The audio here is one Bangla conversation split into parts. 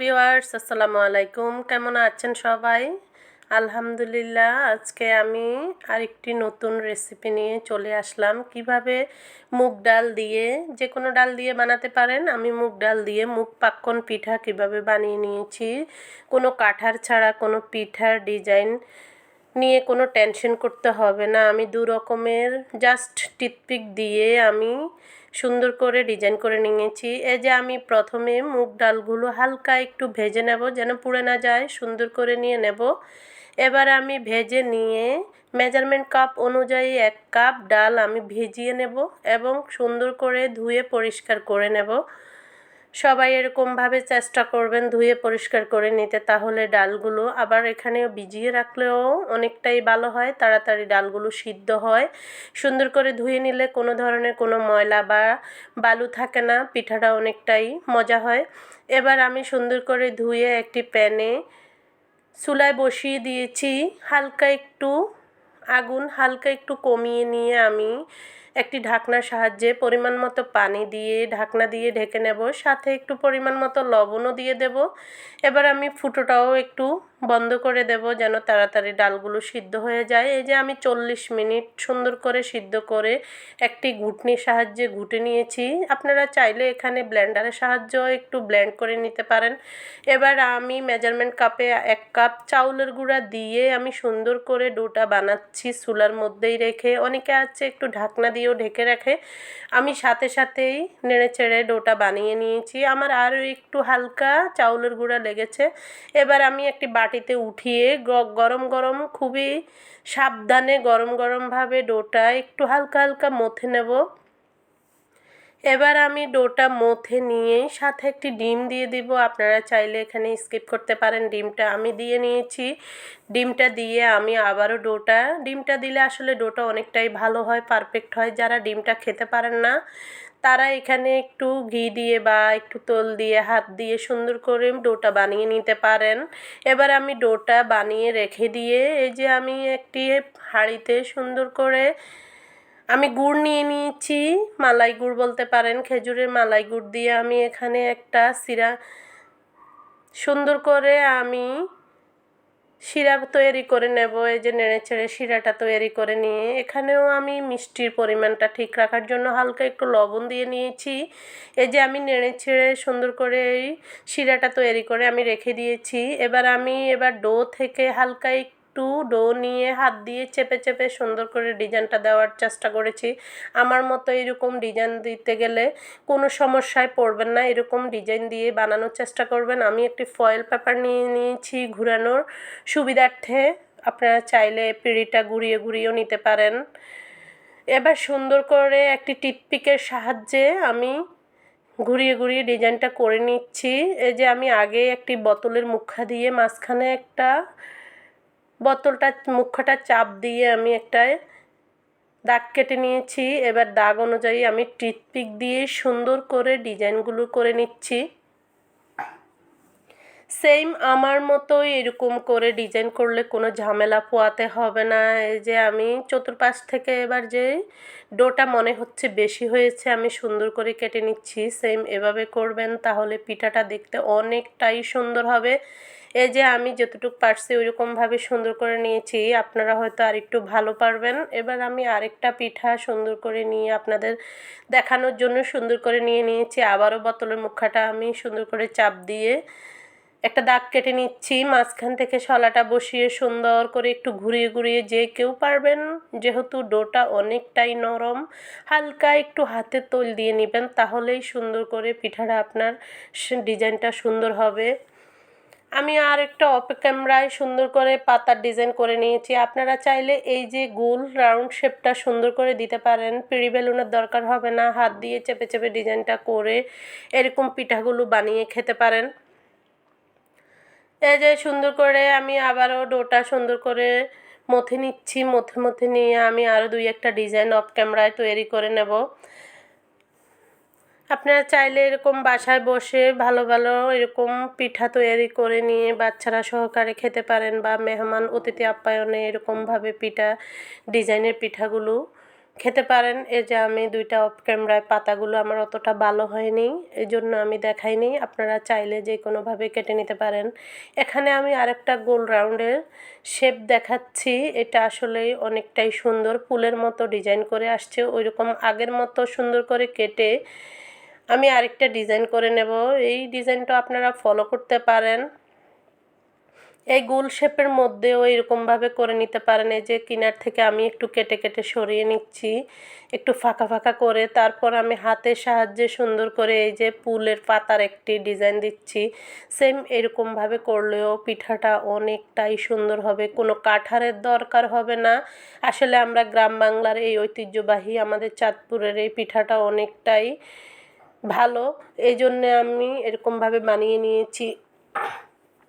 ভিউয়ার্স আসসালামু আলাইকুম। কেমন আছেন সবাই? আলহামদুলিল্লাহ, আজকে আমি আরেকটি নতুন রেসিপি নিয়ে চলে আসলাম। কীভাবে মুগ ডাল দিয়ে, যে কোনো ডাল দিয়ে বানাতে পারেন, আমি মুগ ডাল দিয়ে মুগ পাক্কন পিঠা কীভাবে বানিয়ে নিয়েছি, কোনো কাঠার ছাড়া কোনো পিঠার ডিজাইন নিয়ে কোনো টেনশন করতে হবে না। আমি দু রকমের জাস্ট টিথপিক দিয়ে আমি সুন্দর করে ডিজাইন করে নিয়েছি। এই যে আমি প্রথমে মুগ ডালগুলো হালকা একটু ভেজে নেব যেন পুড়ে না যায়, সুন্দর করে নিয়ে নেব। এবার আমি ভেজে নিয়ে মেজারমেন্ট কাপ অনুযায়ী এক কাপ ডাল আমি ভেজিয়ে নেব এবং সুন্দর করে ধুয়ে পরিষ্কার করে নেব। সবাই এরকমভাবে চেষ্টা করবেন ধুয়ে পরিষ্কার করে নিতে, তাহলে ডালগুলো আবার এখানে ভিজিয়ে রাখলেও অনেকটাই ভালো হয়, তাড়াতাড়ি ডালগুলো সিদ্ধ হয়। সুন্দর করে ধুয়ে নিলে কোনো ধরনের কোনো ময়লা বা বালু থাকে না, পিঠাটা অনেকটাই মজা হয়। এবার আমি সুন্দর করে ধুয়ে একটি প্যানে চুলায় বসিয়ে দিয়েছি, হালকা একটু আগুন, হালকা একটু কমিয়ে নিয়ে আমি একটি ঢাকনার সাহায্যে পরিমাণ মতো পানি দিয়ে, ঢাকনা দিয়ে ঢেকে নেব। সাথে একটু পরিমাণ মতো লবণও দিয়ে দেব। এবার আমি ফুটোটাও একটু বন্ধ করে দেব যেন তাড়াতাড়ি ডালগুলো সিদ্ধ হয়ে যায়। এই যে আমি চল্লিশ মিনিট সুন্দর করে সিদ্ধ করে একটি ঘুটনির সাহায্যে ঘুটে নিয়েছি। আপনারা চাইলে এখানে ব্লেন্ডারের সাহায্য একটু ব্লেন্ড করে নিতে পারেন। এবার আমি মেজারমেন্ট কাপে এক কাপ চাউলের গুঁড়া দিয়ে আমি সুন্দর করে ডোটা বানাচ্ছি চুলার মধ্যেই রেখে। অনেকে আছে একটু ঢাকনা দিয়েও ঢেকে রাখে। আমি সাথে সাথেই নেড়ে চেড়ে ডোটা বানিয়ে নিয়েছি। আমার আরও একটু হালকা চাউলের গুঁড়া লেগেছে। এবার আমি একটি বাটিতে উঠিয়ে গরম গরম খুবই সাবধানে গরম গরমভাবে ডোটা একটু হালকা হালকা মথে নেব। এবার আমি ডোটা মথে নিয়ে সাথে একটি ডিম দিয়ে দিব। আপনারা চাইলে এখানে স্কিপ করতে পারেন, ডিমটা আমি দিয়ে নিয়েছি। ডিমটা দিয়ে আমি আবারও ডোটা, ডিমটা দিলে আসলে ডোটা অনেকটাই ভালো হয়, পারফেক্ট হয়। যারা ডিমটা খেতে পারেন না তারা এখানে একটু ঘি দিয়ে বা একটু তোল দিয়ে, হাত দিয়ে সুন্দর করে ডোটা বানিয়ে নিতে পারেন। এবার আমি ডোটা বানিয়ে রেখে দিয়ে এই যে আমি একটি হাঁড়িতে সুন্দর করে আমি গুড় নিয়ে নিয়েছি। মালাই গুড় বলতে পারেন, খেজুরের মালাই গুড় দিয়ে আমি এখানে একটা সিরা সুন্দর করে আমি শিরা তৈরি করে নেব, এই যে নেড়ে ছেড়ে শিরাটা তৈরি করে নিয়ে। এখানেও আমি মিষ্টির পরিমাণটা ঠিক রাখার জন্য হালকা একটু লবণ দিয়ে নিয়েছি। এই যে আমি নেড়ে ছেড়ে সুন্দর করে এই শিরাটা তৈরি করে আমি রেখে দিয়েছি। এবার আমি এবার ডো থেকে হালকা একটু ডো নিয়ে হাত দিয়ে চেপে চেপে সুন্দর করে ডিজাইনটা দেওয়ার চেষ্টা করেছি। আমার মতো এরকম ডিজাইন দিতে গেলে কোনো সমস্যায় পড়বেন না। এরকম ডিজাইন দিয়ে বানানোর চেষ্টা করবেন। আমি একটি ফয়েল পেপার নিয়ে নিয়েছি ঘুরানোর। সুবিধার্থে আপনারা চাইলে পিঁড়িটা ঘুরিয়ে ঘুরিয়েও নিতে পারেন। এবার সুন্দর করে একটি টিথপিকের সাহায্যে আমি ঘুরিয়ে ঘুরিয়ে ডিজাইনটা করে নিচ্ছি। এই যে আমি আগে একটি বোতলের মুখা দিয়ে মাঝখানে একটা বোতলটা, মুখটা চাপ দিয়ে আমি একটা দাগ কেটে নিয়েছি। এবার দাগ অনুযায়ী আমি টিথপিক দিয়ে সুন্দর করে ডিজাইনগুলো করে নিচ্ছি। সেম আমার মতোই এরকম করে ডিজাইন করলে কোনো ঝামেলা পোয়াতে হবে না। এই যে আমি চতুর্পাশ থেকে এবার যে ডোটা মনে হচ্ছে বেশি হয়েছে, আমি সুন্দর করে কেটে নিচ্ছি। সেম এভাবে করবেন, তাহলে পিঠাটা দেখতে অনেকটাই সুন্দর হবে। এই যে আমি যতটুকু পারছি ওইরকমভাবে সুন্দর করে নিয়েছি। আপনারা হয়তো আরেকটু ভালো পারবেন। এবার আমি আরেকটা পিঠা সুন্দর করে নিয়ে আপনাদের দেখানোর জন্য সুন্দর করে নিয়ে নিয়েছি। আবারও বোতলের মুখাটা আমি সুন্দর করে চাপ দিয়ে একটা দাগ কেটে নিচ্ছি। মাঝখান থেকে শলাটা বসিয়ে সুন্দর করে একটু ঘুরিয়ে ঘুরিয়ে যে কেউ পারবেন, যেহেতু ডোটা অনেকটাই নরম, হালকা একটু হাতে তোল দিয়ে নেবেন, তাহলেই সুন্দর করে পিঠাটা আপনার ডিজাইনটা সুন্দর হবে। আমি আর একটা অফ ক্যামেরায় সুন্দর করে পাতার ডিজাইন করে নিয়েছি। আপনারা চাইলে এই যে গোল রাউন্ড শেপটা সুন্দর করে দিতে পারেন। পিড়ি বেলুনের দরকার হবে না। হাত দিয়ে চেপে চেপে ডিজাইনটা করে এরকম পিঠাগুলো বানিয়ে খেতে পারেন। এই যে সুন্দর করে আমি আবারও ডোটা সুন্দর করে মথে নিচ্ছি। মথে মথে নিয়ে আমি আরও দুই একটা ডিজাইন অফ ক্যামেরায় তৈরি করে নেব। আপনারা চাইলে এরকম বাসায় বসে ভালো ভালো এরকম পিঠা তৈরি করে নিয়ে বাচ্চারা সহকারে খেতে পারেন বা মেহমান অতিথি আপ্যায়নে এরকমভাবে পিঠা, ডিজাইনের পিঠাগুলো খেতে পারেন। এই যে আমি দুইটা অফ ক্যামেরায় পাতাগুলো আমার অতটা ভালো হয়নি, এই জন্য আমি দেখাইনি। আপনারা চাইলে যে কোনোভাবে কেটে নিতে পারেন। এখানে আমি আরেকটা গোল রাউন্ডের শেপ দেখাচ্ছি। এটা আসলে অনেকটাই সুন্দর। ফুলের মতো ডিজাইন করে আসছে। ওই রকম আগের মতো সুন্দর করে কেটে আমি আরেকটা ডিজাইন করে নেব। এই ডিজাইনটা আপনারা ফলো করতে পারেন। এই গোল শেপের মধ্যেও এরকমভাবে করে নিতে পারেন। এই যে কিনার থেকে আমি একটু কেটে কেটে সরিয়ে নিচ্ছি, একটু ফাঁকা ফাঁকা করে। তারপর আমি হাতের সাহায্যে সুন্দর করে এই যে পুলের পাতার একটি ডিজাইন দিচ্ছি। সেম এরকমভাবে করলেও পিঠাটা অনেকটাই সুন্দর হবে। কোনো কাঠারের দরকার হবে না। আসলে আমরা গ্রাম বাংলার এই ঐতিহ্যবাহী আমাদের চাঁদপুরের এই পিঠাটা অনেকটাই ভালো। এই জন্যে আমি এরকমভাবে বানিয়ে নিয়েছি।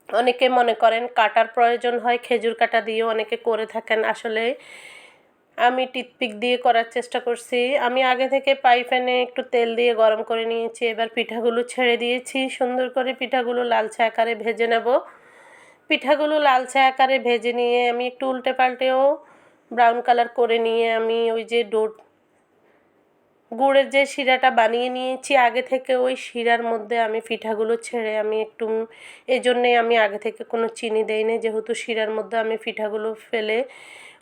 অনেকে মনে করেন কাটার প্রয়োজন হয়, খেজুর কাটা দিয়েও অনেকে করে থাকেন। আসলে আমি টিথপিক দিয়ে করার চেষ্টা করছি। আমি আগে থেকে পাইপ্যানে একটু তেল দিয়ে গরম করে নিয়েছি। এবার পিঠাগুলো ছেড়ে দিয়েছি। সুন্দর করে পিঠাগুলো লালচে আকারে ভেজে নেব। পিঠাগুলো লালচে আকারে ভেজে নিয়ে আমি একটু উল্টে পাল্টেও ব্রাউন কালার করে নিয়ে আমি ওই যে ডোট গুড়ের যে শিরাটা বানিয়ে নিয়েছি, আগে থেকে ওই শিরার মধ্যে আমি পিঠাগুলো ছেড়ে আমি একটু এই আমি আগে থেকে কোনো চিনি দেইনি। যেহেতু শিরার মধ্যে আমি পিঠাগুলো ফেলে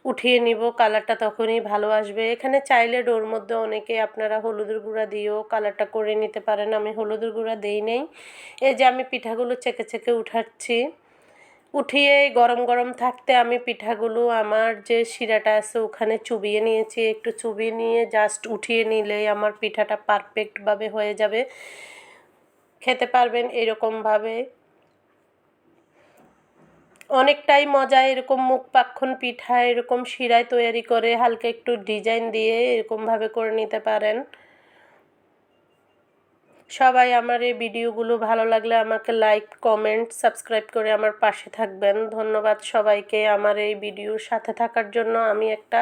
উঠিয়ে নিব, কালারটা তখনই ভালো আসবে। এখানে চাইলে ডোর মধ্যে অনেকে আপনারা হলুদের গুঁড়া দিয়েও কালারটা করে নিতে পারেন। আমি হলুদের গুঁড়া দেই নেই। এই যে আমি পিঠাগুলো চেকে চেকে উঠাচ্ছি। উঠিয়ে গরম গরম থাকতে আমি পিঠাগুলো, আমার যে শিরাটা আছে ওখানে চুবিয়ে নিয়েছি। একটু চুবিয়ে নিয়ে জাস্ট উঠিয়ে নিলেই আমার পিঠাটা পারফেক্টভাবে হয়ে যাবে। খেতে পারবেন এরকমভাবে অনেকটাই মজা এরকম মুখ পাক্ষণ পিঠা, এরকম শিরায় তৈরি করে হালকা একটু ডিজাইন দিয়ে এরকমভাবে করে নিতে পারেন। সবাই আমার এই ভিডিওগুলো ভালো লাগলে আমাকে লাইক কমেন্ট সাবস্ক্রাইব করে আমার পাশে থাকবেন। ধন্যবাদ সবাইকে আমার এই ভিডিওর সাথে থাকার জন্য। আমি একটা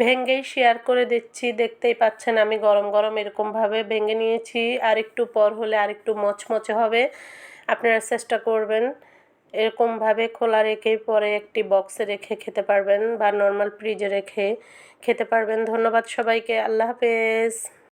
ভেঙ্গেই শেয়ার করে দিচ্ছি। দেখতেই পাচ্ছেন আমি গরম গরম এরকমভাবে ভেঙে নিয়েছি। আর একটু পর হলে আর একটু মচমচে হবে। আপনারা চেষ্টা করবেন এরকমভাবে খোলা রেখে পরে একটি বক্সে রেখে খেতে পারবেন বা নর্মাল ফ্রিজে রেখে খেতে পারবেন। ধন্যবাদ সবাইকে। আল্লাহ হাফেজ।